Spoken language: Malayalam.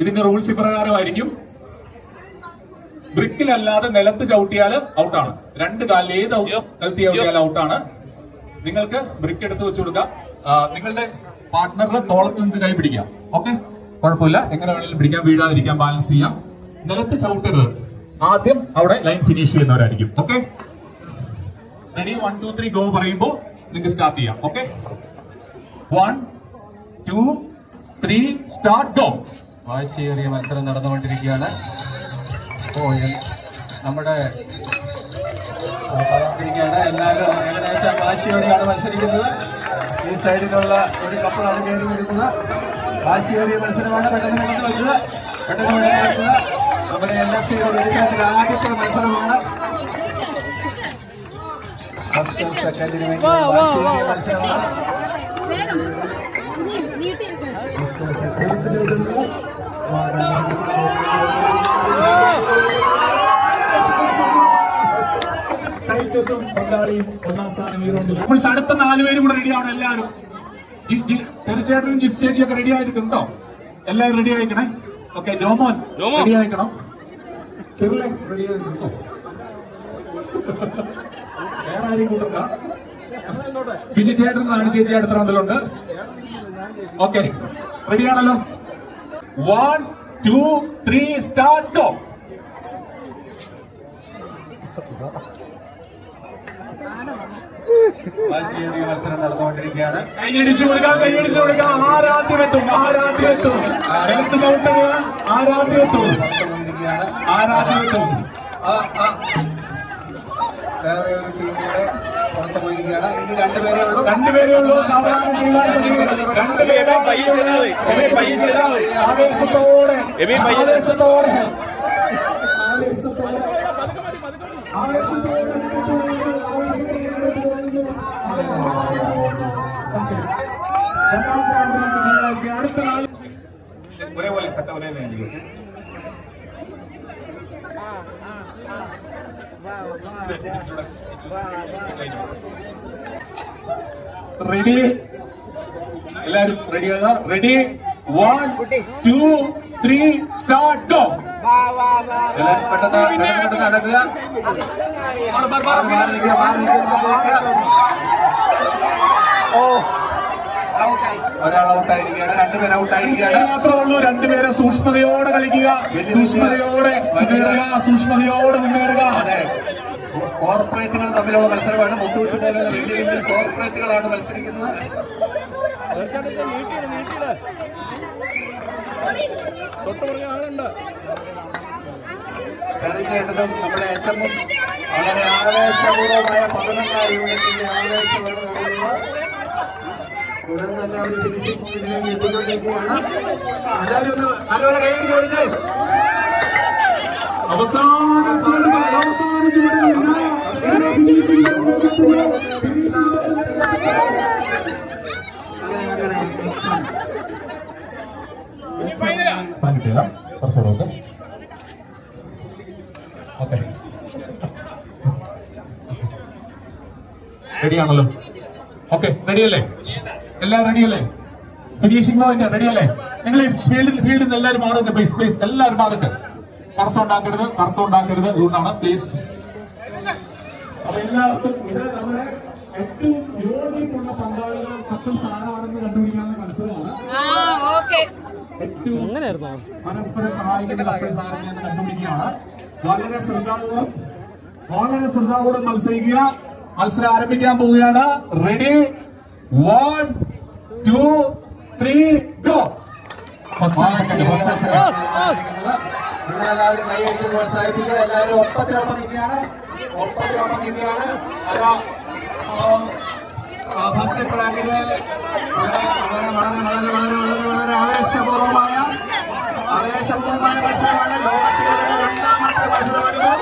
ഇതിന്റെ റൂൾസ് ഇപ്രകാരമായിരിക്കും. ബ്രിക്കിലല്ലാതെ നിലത്ത് ചവിട്ടിയാൽ ഔട്ടാണ് രണ്ട് കാലിൽ ഏത് നിലത്ത് ചവിട്ടിയാൽ ഔട്ടാണ് നിങ്ങൾക്ക് ബ്രിക്ക് എടുത്ത് വെച്ചു കൊടുക്കാം. നിങ്ങളുടെ പാർട്ട്ണറുടെ തോളത്ത് നിന്ന് കൈ പിടിക്കാം. ഓക്കെ കുഴപ്പമില്ല. എങ്ങനെ വേണമെങ്കിലും പിടിക്കാം. വീഴാതിരിക്കാം. ബാലൻസ് ചെയ്യാം. നിലത്ത് ചവിട്ടരുത്. ആദ്യം അവിടെ line finish ചെയ്യുന്നവരായിരിക്കും. Okay ready one two three go പറയുമ്പോൾ നിങ്ങൾക്ക് സ്റ്റാർട്ട് ചെയ്യാം. Okay one two three start go വാശിയേറിയ മത്സരം നടന്നുകൊണ്ടിരിക്കുകയാണ്. ഓ നമ്മുടെ പറഞ്ഞിരിക്കുകയാണ് എന്നാലും ഏകദേശം വാശിയോടെയാണ് മത്സരിക്കുന്നത്. ഈ സൈഡിലുള്ള ഒരു കപ്പലാണ് കയറി വരുന്നത്. വാശിയേറിയ മത്സരമാണ് പെട്ടെന്ന് പെട്ടെന്ന് വെക്കുക പെട്ടെന്ന് പെട്ടെന്ന് വെക്കുക നമ്മുടെ എൽ എഫ് സിയുടെ ആദ്യത്തെ മത്സരമാണ്. ഫസ്റ്റ് സെക്കൻഡിന് വേണ്ടി മത്സരമാണ്. ടൈറ്റസും ബംഗാളിയും ഒന്നാം സ്ഥാനം അപ്പോൾ അടുത്ത നാലുപേരും കൂടെ റെഡിയാണ് എല്ലാവരും. ജി- ജി- തീർച്ചയായിട്ടും ജിസ് ചേച്ചി ഒക്കെ റെഡി ആയിട്ടുണ്ടോ എല്ലാവരും റെഡി ആയിക്കണേ ഓക്കെ ജോമോൻ റെഡി ആയിക്കണം സിറിലെ റെഡി ആയിട്ടുണ്ടോ വേറെ ആരെയും കൂട്ടണ്ട ബിജി ആണ് ചേച്ചി അടുത്ത റൗണ്ടിലുണ്ട് ഓക്കെ റെഡിയാണല്ലോ one two three start go. മത്സരം നടന്നുകൊണ്ടിരിക്കുകയാണ്. കൈയടിച്ചു കൊടുക്കാം കൈയടിച്ചു കൊടുക്കാം. ആരാധ്യമെത്തും ആരാധ്യമെത്തും. നിലത്ത് ചവിട്ടുക ആരാധ്യമെത്തും. ആരാധ്യമെത്തും. ആ, ആ. വേറെ ഒരു ഇനി രണ്ടുപേരേ ഉള്ളൂ. രണ്ടുപേരേ ആവേശത്തോടെ. ആവേശത്തോടെ. ആവേശത്തോടെ. ആവേശത്തോടെ അടുത്ത നാല് ഒരേപോലെ ആ വാ വേണ്ടി റെഡി എല്ലാരും ready ready one two three start go എല്ലാവരും പെട്ടെന്ന് പെട്ടെന്ന് നടക്കുക. ഒരാൾ ഔട്ടായിരിക്കുകയാണ് രണ്ടുപേർ ഔട്ടായിരിക്കുകയാണ്. മാത്രമേ ഉള്ളൂ രണ്ടുപേരെ സൂക്ഷ്മതയോടെ കളിക്കുക. സൂക്ഷ്മതയോടെ മുന്നേറുക സൂക്ഷ്മതയോടെ മുന്നേറുക. കോർപ്പറേറ്റുകൾ തമ്മിലുള്ള മത്സരമാണ്. മുട്ടുവിട്ടുണ്ടായിരുന്ന വലിയ വലിയ കോർപ്പറേറ്റുകളാണ് മത്സരിക്കുന്നത്. തീർച്ചയായിട്ടും നമ്മുടെ ഏറ്റവും വളരെ ആവേശപൂർവമായ പതിനൊന്നാം യൂണിറ്റിന്റെ ആവേശപൂർവമായ തുടർന്ന് എല്ലാവരും പോയിന്റിലേക്ക് എത്തിക്കൊണ്ടിരിക്കുകയാണ്. എല്ലാവരും ഒന്ന് നല്ലപോലെ കൊടുത്തേ ഓക്കെ റെഡിയാണല്ലോ ഓക്കെ റെഡിയല്ലേ എല്ലാം റെഡിയല്ലേ ഫിനിഷിംഗ് റെഡിയല്ലേ നിങ്ങൾ ഫീൽഡിൽ ഫീൽഡിൽ എല്ലാവരും മാറുന്നുണ്ട് എല്ലാവരും മാറുക കറസം ഉണ്ടാക്കരുത് തർക്കം ഉണ്ടാക്കരുത് അതുകൊണ്ടാണ് പ്ലീസ് അപ്പൊ എല്ലാവർക്കും ഇത് നമ്മുടെ ഏറ്റവും യോജിപ്പുള്ള പങ്കാളികൾ കപ്പിൾസ് ആരാണെന്ന് കണ്ടുപിടിക്കാനുള്ള മത്സരമാണ്. ഏറ്റവും പരസ്പരം സഹായിക്കുന്ന കണ്ടുപിടിക്കുകയാണ്. വളരെ ശ്രദ്ധാപൂർവം വളരെ ശ്രദ്ധാപൂർവം മത്സരിക്കുക. മത്സരം ആരംഭിക്കാൻ പോവുകയാണ്. Ready one two three go നിങ്ങളെല്ലാവരും കൈയടിച്ച് പ്രോത്സാഹിപ്പിക്കുക. എല്ലാവരും ഒപ്പത്തിനൊപ്പം നിൽക്കുകയാണ്. ഒപ്പത്തിനൊപ്പം നിൽക്കുകയാണ്. അതാ ഫസ്റ്റ് ട്രാക്കിലെ വളരെ വളരെ വളരെ വളരെ വളരെ വളരെ ആവേശപൂർവമായ ആവേശപൂർവമായ മത്സരമാണ് ലോകത്തിലെ രണ്ടാമത്തെ മത്സരമാണിത്